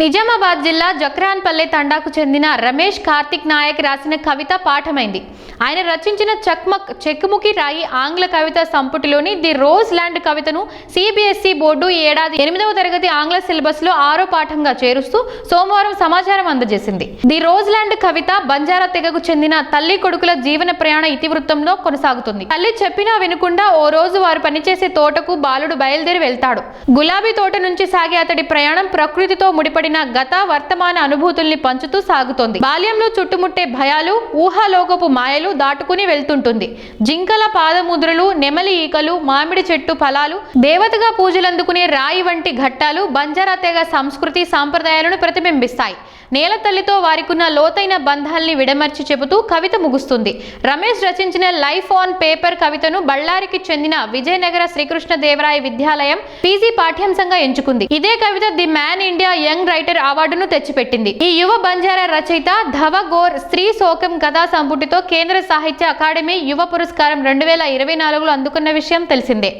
నిజామాబాద్ జిల్లా జక్రాన్పల్లె తండాకు చెందిన రమేష్ కార్తిక్ నాయక్ రాసిన కవిత పాఠమైంది. ఆయన రచించిన చక్మక్ చెక్కుముకి రాయి ఆంగ్ల కవిత సంపుటిలోని ది రోజ్ ల్యాండ్ కవితను సిబిఎస్ఈ బోర్డు ఈ ఏడాది ఎనిమిదవ తరగతి ఆంగ్ల సిలబస్లో ఆరో పాఠంగా చేరుస్తూ సోమవారం సమాచారం అందజేసింది. ది రోజ్ ల్యాండ్ కవిత బంజారా తెగకు చెందిన తల్లి కొడుకుల జీవన ప్రయాణ ఇతివృత్తంలో కొనసాగుతుంది. తల్లి చెప్పినా వినకుండా ఓ రోజు వారు పనిచేసే తోటకు బాలుడు బయలుదేరి వెళ్తాడు. గులాబీ తోట నుంచి సాగే అతడి ప్రయాణం ప్రకృతితో ముడిపడి ముడిపడిన గత వర్తమాన అనుభూతుల్ని పంచుతూ సాగుతోంది. బాల్యంలో చుట్టుముట్టే భయాలు ఊహాలోకపు మాయలు దాటుకుని వెళ్తుంటుంది. జింకల పాదముద్రలు నెమలి ఈకలు మామిడి చెట్టు ఫలాలు దేవతగా పూజలందుకునే రాయి వంటి ఘట్టాలు బంజారా తెగ సంస్కృతి సాంప్రదాయాలను ప్రతిబింబిస్తాయి. నేల తల్లితో వారికున్న లోతైన బంధాల్ని విడమర్చి చెబుతూ కవిత ముగుస్తుంది. రమేష్ రచించిన లైఫ్ ఆన్ పేపర్ కవితను బళ్ళారికి చెందిన విజయనగర శ్రీకృష్ణ దేవరాయ విద్యాలయం పీజీ పాఠ్యాంశంగా ఎంచుకుంది. ఇదే కవిత the man India young writer అవార్డును తెచ్చిపెట్టింది. ఈ యువ బంజారా రచయిత ధవ గోర్ స్త్రీ శోకం కథా సంపుటితో కేంద్ర సాహిత్య అకాడమీ యువ పురస్కారం రెండు వేల ఇరవై నాలుగులో అందుకున్న విషయం తెలిసిందే.